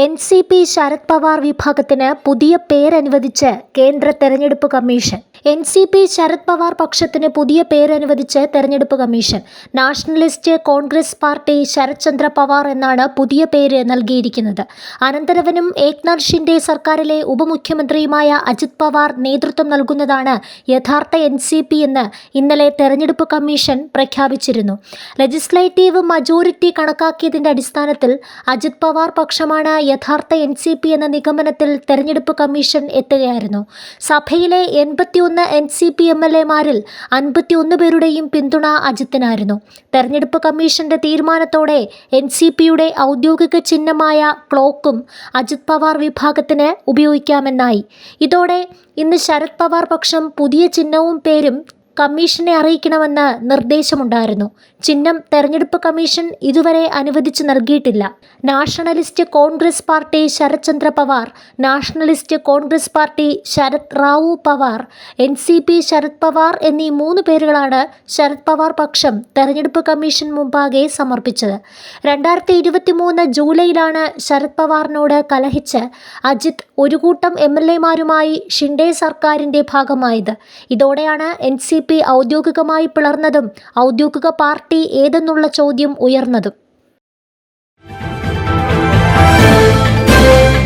N C P Sharad Pawar വിഭാഗത്തിന് പുതിയ പേരനുവദിച്ച് കേന്ദ്ര തെരഞ്ഞെടുപ്പ് commission. N C P Sharad Pawar പക്ഷത്തിന് പുതിയ പേരനുവദിച്ച് തെരഞ്ഞെടുപ്പ് commission. Nationalist Congress party Sharad Chandra Pawar എന്നാണ് പുതിയ പേര് നൽകിയിരിക്കുന്നത്. അനന്തരവനും ഏക്നാഥ് ഷിൻഡെ സർക്കാരിലെ ഉപമുഖ്യമന്ത്രിയുമായ അജിത് പവാർ നേതൃത്വം നൽകുന്നതാണ് യഥാർത്ഥ എൻ സി പി എന്ന് ഇന്നലെ തെരഞ്ഞെടുപ്പ് കമ്മീഷൻ പ്രഖ്യാപിച്ചിരുന്നു. ലെജിസ്ലേറ്റീവ് മജോറിറ്റി കണക്കാക്കിയതിന്റെ അടിസ്ഥാനത്തിൽ അജിത് പവാർ പക്ഷമാണ് യഥാർത്ഥ എൻ സി പി എന്ന നിഗമനത്തിൽ തെരഞ്ഞെടുപ്പ് കമ്മീഷൻ എത്തുകയായിരുന്നു. സഭയിലെ എൺപത്തിയൊന്ന് N C P M L എമാരിൽ അൻപത്തിയൊന്ന് പേരുടെയും പിന്തുണ അജിത്തിനായിരുന്നു. തെരഞ്ഞെടുപ്പ് കമ്മീഷന്റെ തീരുമാനത്തോടെ എൻ സി പിയുടെ ഔദ്യോഗിക ചിഹ്നമായ ക്ലോക്കും അജിത് പവാർ വിഭാഗത്തിന് ഉപയോഗിക്കാമെന്നായി. ഇതോടെ ഇന്ന് ശരത് പവാർ പക്ഷം പുതിയ ചിഹ്നവും പേരും കമ്മീഷനെ അറിയിക്കണമെന്ന് നിർദ്ദേശമുണ്ടായിരുന്നു. ചിഹ്നം തെരഞ്ഞെടുപ്പ് കമ്മീഷൻ ഇതുവരെ അനുവദിച്ചു നൽകിയിട്ടില്ല. Nationalist Congress party Sharad Chandra Pawar nationalist Congress party Sharad Rao Pawar N C P Sharad Pawar എന്നീ മൂന്ന് പേരുകളാണ് ശരത് പവാർ പക്ഷം തെരഞ്ഞെടുപ്പ് കമ്മീഷൻ മുമ്പാകെ സമർപ്പിച്ചത്. രണ്ടായിരത്തി ഇരുപത്തി മൂന്ന് ജൂലൈയിലാണ് ശരത് പവാറിനോട് കലഹിച്ച് അജിത് ഒരു കൂട്ടം എം എൽ എമാരുമായി ഷിൻഡെ സർക്കാരിന്റെ ഭാഗമായത്. ഇതോടെയാണ് എൻ സി ഔദ്യോഗികമായി പിളർന്നതും ഔദ്യോഗിക പാർട്ടി ഏതെന്നുള്ള ചോദ്യം ഉയർന്നതും.